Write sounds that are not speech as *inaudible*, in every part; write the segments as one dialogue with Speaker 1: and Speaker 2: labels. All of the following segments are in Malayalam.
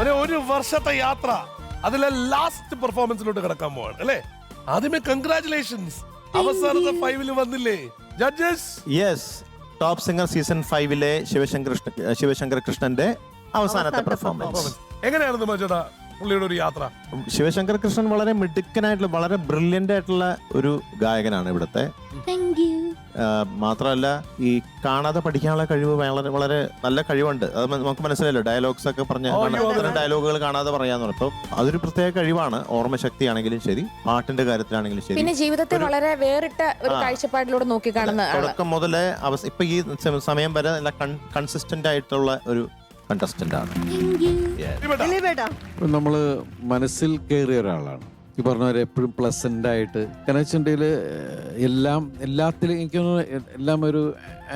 Speaker 1: ഒരു ഒരു വർഷത്തെ യാത്ര അതിലെ ലാസ്റ്റ് പെർഫോമൻസിലോട്ട് കിടക്കാൻ പോവാണ് അല്ലേ? ആദ്യമേ കൺഗ്രാറ്റുലേഷൻസ് അവസാനത്തെ ഫൈവിൽ വന്നില്ലേ? Judges
Speaker 2: yes top singer season ഫൈവിലെ Sivasankar Sivasankar കൃഷ്ണന്റെ അവസാനത്തെ പെർഫോമൻസ്
Speaker 1: എങ്ങനെയായിരുന്നു മച്ചേട്ടാ പുള്ളിയുടെ ഒരു യാത്ര.
Speaker 2: ശിവശങ്കർ കൃഷ്ണൻ വളരെ മിടുക്കനായിട്ടുള്ള വളരെ ബ്രില്യന്റ് ആയിട്ടുള്ള ഒരു ഗായകനാണ് ഇവിടുത്തെ. മാത്രമല്ല ഈ കാണാതെ പഠിക്കാനുള്ള കഴിവ് വളരെ വളരെ നല്ല കഴിവുണ്ട്. അത് നമുക്ക് മനസ്സിലായല്ലോ ഡയലോഗ്സ് ഒക്കെ പറഞ്ഞ്. ഡയലോഗുകൾ കാണാതെ പറയാന്ന് പറഞ്ഞപ്പോൾ അതൊരു പ്രത്യേക കഴിവാണ്. ഓർമ്മശക്തിയാണെങ്കിലും ശരി പാട്ടിന്റെ കാര്യത്തിലാണെങ്കിലും ശരി.
Speaker 3: പിന്നെ ജീവിതത്തെ വളരെ വേറിട്ട ഒരു. കാഴ്ചപ്പാടിലൂടെ നോക്കി കാണുന്ന
Speaker 2: തുടക്കം മുതലേ അവസ്ഥ ഇപ്പൊ ഈ സമയം വരെ നല്ല കൺസിസ്റ്റന്റ് ആയിട്ടുള്ള ഒരു കണ്ടസ്റ്റന്റ് ആണ്.
Speaker 4: നമ്മൾ മനസ്സിൽ കയറിയ ഒരാളാണ്. ഈ പറഞ്ഞവരെ എപ്പോഴും പ്ലസന്റ് ആയിട്ട്. കാരണം വെച്ചിട്ടുണ്ടെങ്കിൽ എല്ലാം എല്ലാത്തിലും എനിക്ക് എല്ലാം ഒരു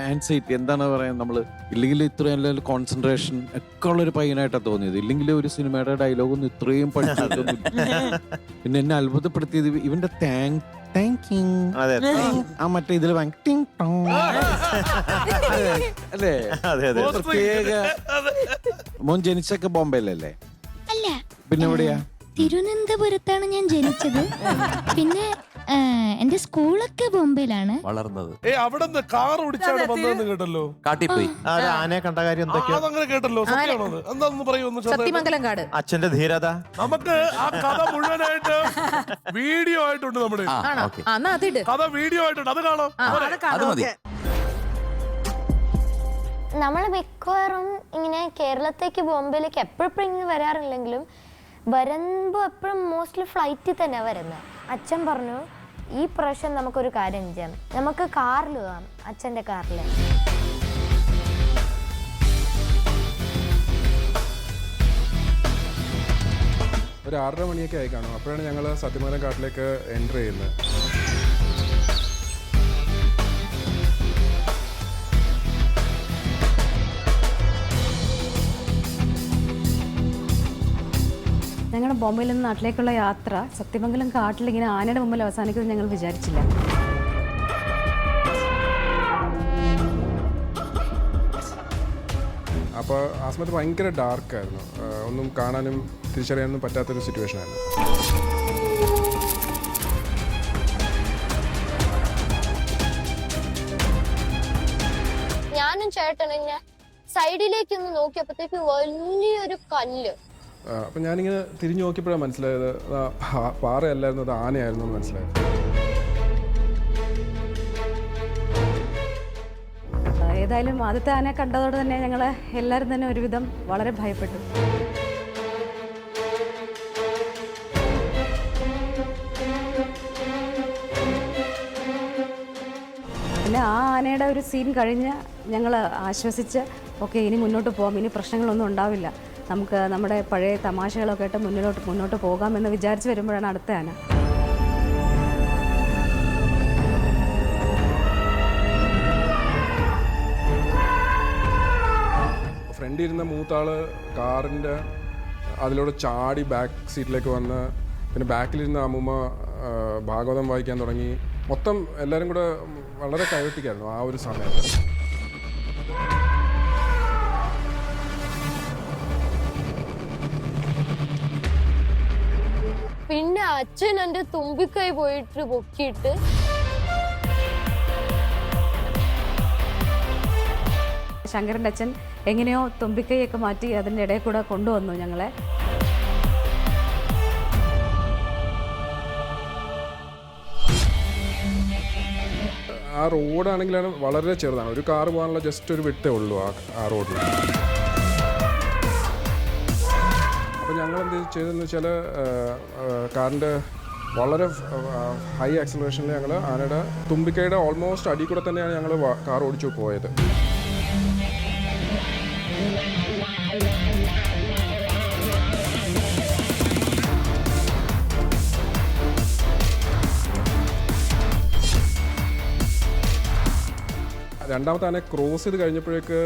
Speaker 4: ആൻസൈറ്റി എന്താണ് പറയാൻ നമ്മൾ ഇല്ലെങ്കിൽ ഇത്രയും കോൺസെൻട്രേഷൻ ഒക്കെ ഉള്ളൊരു പയ്യനായിട്ടാണ് തോന്നിയത്. ഇല്ലെങ്കിൽ ഒരു സിനിമയുടെ ഡയലോഗൊന്നും ഇത്രയും പഠിച്ചിട്ടൊന്നും പിന്നെ എന്നെ അത്ഭുതപ്പെടുത്തിയത് ഇവന്റെ താങ്ക് താങ്ക് യു
Speaker 2: അതെ
Speaker 4: ആ മറ്റേ ഇതിൽ. അല്ലേ?
Speaker 2: അതെ അതെ.
Speaker 4: പ്രത്യേക മോൻ ജനിച്ചൊക്കെ ബോംബെയിലല്ലേ?
Speaker 5: അല്ല.
Speaker 4: പിന്നെ എവിടെയാ?
Speaker 5: തിരുവനന്തപുരത്താണ് ഞാൻ ജനിച്ചത്. പിന്നെ എന്റെ സ്കൂളൊക്കെ ബോംബെയിലാണ്.
Speaker 6: വളർന്നത്.
Speaker 1: ഏ അവിടെ നിന്ന് കാർ ഓടിച്ചാണ് വന്നതെന്ന് കേട്ടല്ലോ?
Speaker 6: കാട്ടിപ്പോയി.
Speaker 2: ആനയെ കണ്ട കാര്യം എന്തൊക്കെയാ?
Speaker 1: അതങ്ങനെ കേട്ടല്ലോ. സത്യമാണോ അത് എന്താന്ന് പറയൂ ഒന്ന് ചെറുതായിട്ട്.
Speaker 3: സത്യമംഗലം കാട്.
Speaker 2: അച്ഛന്റെ ധീരത?
Speaker 1: നമുക്ക് ആ കഥ മുഴുവനായിട്ട് വീഡിയോ ആയിട്ടുണ്ട് നമ്മുടെ
Speaker 6: ആ
Speaker 3: ആണോ?
Speaker 6: ഓക്കെ.
Speaker 3: ആ, എന്നാ അതിട്.
Speaker 1: കഥ വീഡിയോ ആയിട്ടുണ്ട്. അത് കാണാം. പോരെ?
Speaker 6: അത് മതി.
Speaker 7: നമ്മൾ മിക്കവാറും ഇങ്ങനെ കേരളത്തേക്ക് ബോംബെയിലേക്ക് എപ്പോഴെപ്പോഴും ഇങ്ങനെ വരാറില്ലെങ്കിലും വരുമ്പോൾ എപ്പോഴും മോസ്റ്റ്ലി ഫ്ലൈറ്റിൽ തന്നെ വരുന്നത് അച്ഛൻ പറഞ്ഞു ഈ പ്രാവശ്യം നമുക്കൊരു കാര്യം ചെയ്യാം. നമുക്ക് കാറിൽ പോകാം അച്ഛന്റെ കാറിൽ
Speaker 8: ഒരു ആറര മണിയൊക്കെ ആയി കാണും. അപ്പോഴാണ് ഞങ്ങൾ സത്യമംഗലം കാട്ടിലേക്ക് എന്റർ ചെയ്യുന്നത്
Speaker 9: ഞങ്ങളുടെ ബോംബെയിൽ നിന്ന് നാട്ടിലേക്കുള്ള യാത്ര സത്യമംഗലം കാട്ടിൽ ഇങ്ങനെ ആനയുടെ മുമ്പിൽ അവസാനിക്കുമെന്ന് ഞങ്ങൾ വിചാരിച്ചില്ല.
Speaker 8: അപ്പോൾ ആ സമയത്ത് ഭയങ്കര ഡാർക്കായിരുന്നു ഒന്നും കാണാനും തിരിച്ചറിയാനൊന്നും പറ്റാത്തൊരു സിറ്റുവേഷൻ ആയിരുന്നു.
Speaker 7: ഞാനും ചേട്ടനും ഇങ്ങനെ സൈഡിലേക്ക് ഒന്ന് നോക്കിയപ്പോഴത്തേക്ക് വലിയൊരു കല്ല്.
Speaker 8: അപ്പം ഞാനിങ്ങനെ തിരിഞ്ഞു നോക്കിയപ്പോഴാണ് മനസ്സിലായത് പാറയല്ലായിരുന്നു അത് ആനയായിരുന്നു എന്ന് മനസ്സിലായത്.
Speaker 9: ഏതായാലും ആദ്യത്തെ ആനയെ കണ്ടതോടെ തന്നെ ഞങ്ങൾ എല്ലാവരും തന്നെ ഒരുവിധം വളരെ ഭയപ്പെട്ടു. പിന്നെ ആ ആനയുടെ ഒരു സീൻ കഴിഞ്ഞ് ഞങ്ങൾ ആശ്വസിച്ച് ഓക്കെ ഇനി മുന്നോട്ട് പോകാം ഇനി പ്രശ്നങ്ങളൊന്നും ഉണ്ടാവില്ല. നമുക്ക് നമ്മുടെ പഴയ തമാശകളൊക്കെ ആയിട്ട് മുന്നിലോട്ട് മുന്നോട്ട് പോകാമെന്ന് വിചാരിച്ച് വരുമ്പോഴാണ് അടുത്ത ആന.
Speaker 8: ഫ്രണ്ടിൽ ഇരുന്ന മൂത്താൾ കാറിന്റെ അതിലൂടെ ചാടി ബാക്ക് സീറ്റിലേക്ക് വന്ന് പിന്നെ ബാക്കിലിരുന്ന അമ്മൂമ്മ ഭാഗവതം വായിക്കാൻ തുടങ്ങി. മൊത്തം എല്ലാവരും കൂടെ വളരെ കൈവട്ടിക്കായിരുന്നു ആ ഒരു സമയത്ത്
Speaker 7: അച്ഛൻ എന്റെ തുമ്പിക്കൈ പോയിട്ട് പൊക്കിയിട്ട്
Speaker 9: ശങ്കരന്റെ അച്ഛൻ എങ്ങനെയോ തുമ്പിക്കൈയൊക്കെ മാറ്റി അതിന്റെ ഇടയിൽ കൂടെ കൊണ്ടുവന്നു ഞങ്ങളെ.
Speaker 8: ആ റോഡാണെങ്കിലാണ് വളരെ ചെറുതാണ്. ഒരു കാർ പോകാനുള്ള ജസ്റ്റ് ഒരു വിട്ടേ ഉള്ളൂ ആ ആ റോഡിൽ ഞങ്ങൾ എന്ത് ചെയ്തതെന്ന് വെച്ചാൽ കാറിന്റെ വളരെ ഹൈ ആക്സലറേഷനിൽ ഞങ്ങൾ ആനയുടെ തുമ്പിക്കയുടെ ഓൾമോസ്റ്റ് അടി കൂടെ തന്നെയാണ് ഞങ്ങൾ കാർ ഓടിച്ചു പോയത്. രണ്ടാമത്തെ ആനെ ക്രോസ് ചെയ്ത് കഴിഞ്ഞപ്പോഴേക്ക്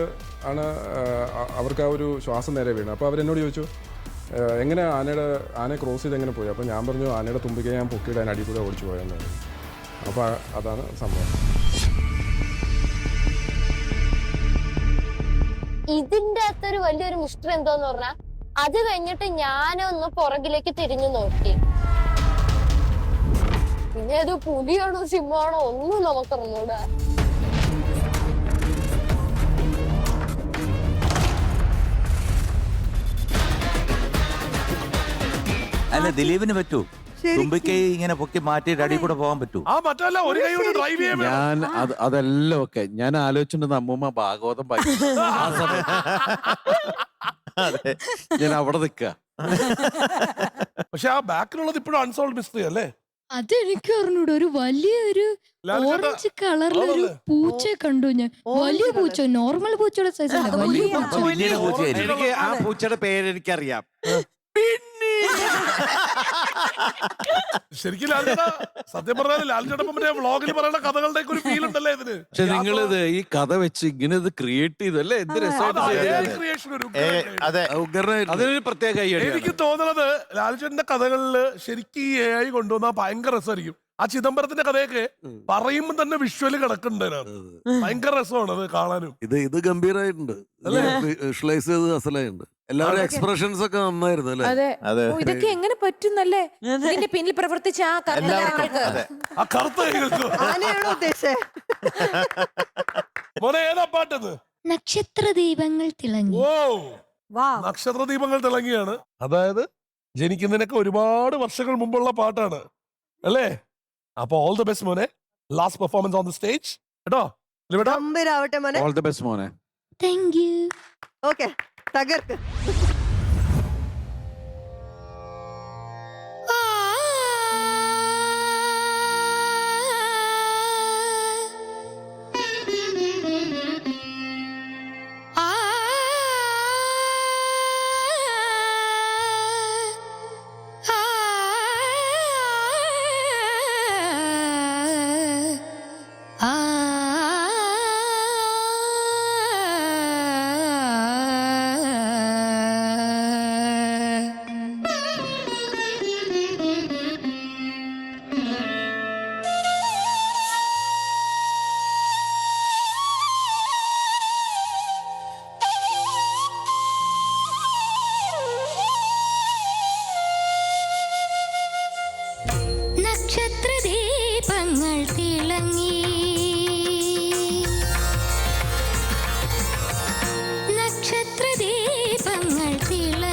Speaker 8: ആണ് അവർക്ക് ആ ഒരു ശ്വാസം നേരെ വീണത്. അപ്പോൾ അവരെന്നോട് ചോദിച്ചു എങ്ങനെ ആനയുടെ ആനയെ ക്രോസ് ചെയ്ത് എങ്ങനെ പോയി? അപ്പോൾ ഞാൻ പറഞ്ഞു ആനയുടെ തുമ്പിക്ക് ഞാൻ പൊക്കിയിട്ട് അതിന് അടിപൊളി ഓടിച്ചു പോയെന്ന് അപ്പോൾ അതാണ് സംഭവം.
Speaker 7: ഇതിന്റെ അകത്തൊരു വലിയൊരു മിസ്റ്റർ എന്തോന്ന് പറഞ്ഞാ അത് കഴിഞ്ഞിട്ട് ഞാനൊന്ന് പുറകിലേക്ക് തിരിഞ്ഞു നോക്കി. പിന്നെ അത് പുലിയാണോ സിംഹമാണോ ഒന്നും നമുക്കറിഞ്ഞൂടാ
Speaker 6: അല്ല? ദിലീപിന് പറ്റൂ. തുമ്പിക്കൈ ഇങ്ങനെ പൊക്കി മാറ്റിയിട്ട് അടി കൂടെ പോകാൻ പറ്റൂ.
Speaker 1: ആ മറ്റല്ല ഒരു കൈ കൊണ്ട് ഡ്രൈവ് ചെയ്യാൻ വേണം.
Speaker 4: ഞാൻ അത് അതെല്ലാം ഒക്കെ ഞാൻ ആലോചിച്ചിട്ടുണ്ട് അമ്മൂമ്മ ഭാഗവതം വായിച്ചു *laughs* ആ സമയത്ത്.
Speaker 2: അതെ.
Speaker 4: ഞാൻ അവിടെ നിൽക്കുക.
Speaker 1: പക്ഷെ ആ ബാക്കിലുള്ളത് ഇപ്പോഴും അൺസോൾവ് മിസ്റ്ററി അല്ലേ?
Speaker 5: അതെനിക്ക് അറിഞ്ഞൂട. ഒരു വലിയൊരു
Speaker 1: ചേട്ടാ,
Speaker 5: ഓറഞ്ച് കളറിലൊരു
Speaker 1: അതല്ലേ?
Speaker 5: പൂച്ച കണ്ടു ഞാൻ. വലിയ പൂച്ച നോർമൽ പൂച്ചയുടെ സൈസ് അല്ല? വലിയ പൂച്ച
Speaker 6: വലിയ പൂച്ചയായിരിക്കും.
Speaker 4: എനിക്ക് ആ പൂച്ചയുടെ പേര് എനിക്കറിയാം.
Speaker 1: ശരിക്കും ലാൽചേട്ടാ സത്യം പറഞ്ഞാൽ ലാൽ വ്ലോഗിൽ വ്ളോഗിൽ പറയുന്ന കഥകളുടെ ഒരു ഫീൽ ഉണ്ടല്ലേ ഇതിന്?
Speaker 4: പക്ഷെ നിങ്ങളിത് ഈ കഥ വെച്ച് ഇങ്ങനെ ഇത് ക്രിയേറ്റ് ചെയ്തല്ലേ എന്ത് രസമായിട്ട്
Speaker 1: അതേ ഒരു
Speaker 2: ഏ, അതെ.
Speaker 4: അതിനൊരു പ്രത്യേക
Speaker 1: എനിക്ക് തോന്നുന്നത് ലാൽചേട്ടന്റെ കഥകളിൽ ശരിക്കും ഈ എ ഐ കൊണ്ടുവന്നാൽ ഭയങ്കര രസമായിരിക്കും. ആ ചിദംബരത്തിന്റെ കഥയൊക്കെ പറയുമ്പോൾ തന്നെ വിഷ്വൽ കിടക്കുന്നുണ്ട് അതിനകത്ത്. ഭയങ്കര രസമാണ് അത് കാണാനും.
Speaker 10: ഇത് ഇത് ഗംഭീരമായിട്ടുണ്ട് വിഷ്വലൈസ് ചെയ്ത് അസലായിട്ടുണ്ട്. എല്ലാവരും എക്സ്പ്രഷൻസ് ഒക്കെ നന്നായിരുന്നു അല്ലേ?
Speaker 3: അതെ.
Speaker 2: അതെ.
Speaker 3: ഓ, ഇതൊക്കെ എങ്ങനെ പറ്റുന്നല്ലേ? ഇതിന്റെ പിന്നിൽ പ്രവർത്തിച്ച ആ കറുത്ത
Speaker 2: എല്ലാവർക്കും
Speaker 3: ആൾക്ക്
Speaker 2: അതെ.
Speaker 1: ആ കറുത്ത കൈകൾക്ക്
Speaker 11: ആനയാണോ ഉദ്ദേശിച്ചേ? *laughs*
Speaker 1: മോനെ ഏതാ
Speaker 5: നക്ഷത്ര ദീപങ്ങൾ തിളങ്ങി.
Speaker 1: ഓ.
Speaker 11: വാ.
Speaker 1: നക്ഷത്ര ദീപങ്ങൾ തിളങ്ങിയാണ്. അതായത് ജനിക്കുന്നതിനൊക്കെ ഒരുപാട് വർഷങ്ങൾ മുമ്പുള്ള പാട്ടാണ്. അല്ലേ? അപ്പൊ ഓൾ ദ ബെസ്റ്റ് മോനെ. Last performance on the stage കേട്ടോ? ലിവിടാ
Speaker 11: ഗംഭീരാവട്ടെ മോനെ.
Speaker 4: ഓൾ ദ ബെസ്റ്റ് മോനെ.
Speaker 5: താങ്ക് യു
Speaker 11: ഓക്കെ തകർക്ക്
Speaker 5: ദീപങ്ങൾ തിളങ്ങി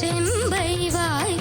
Speaker 5: செம்பை வாய்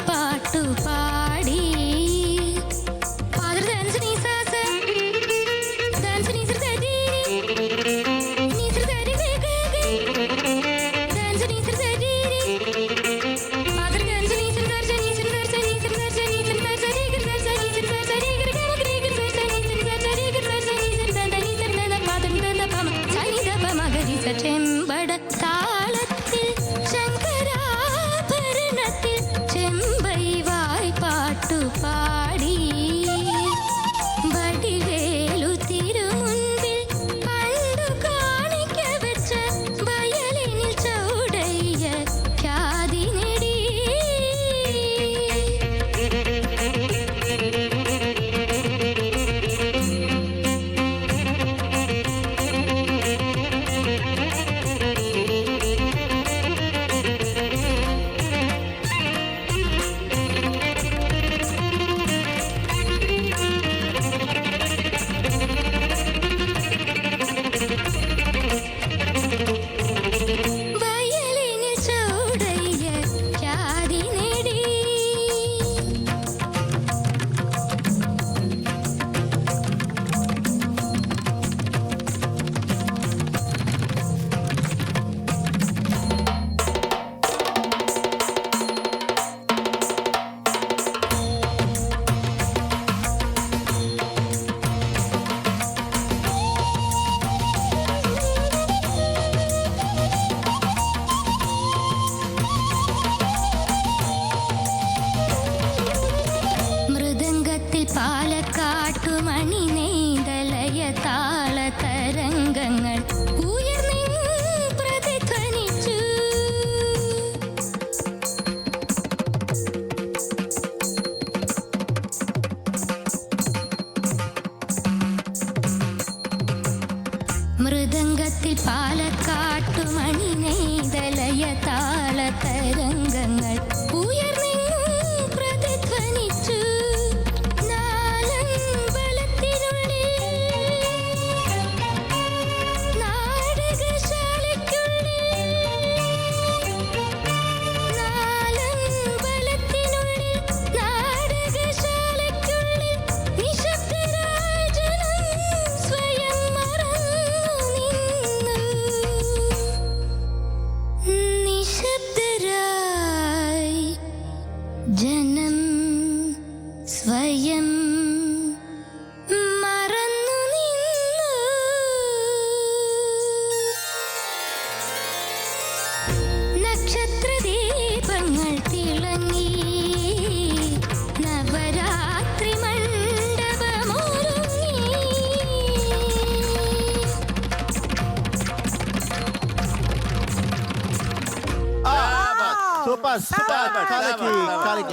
Speaker 5: മൃദംഗത്തിൽ പാലക്കാട്ടു മണി നെയ്തലയ താള തരംഗങ്ങൾ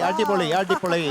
Speaker 2: അടിപൊളി അടിപൊളി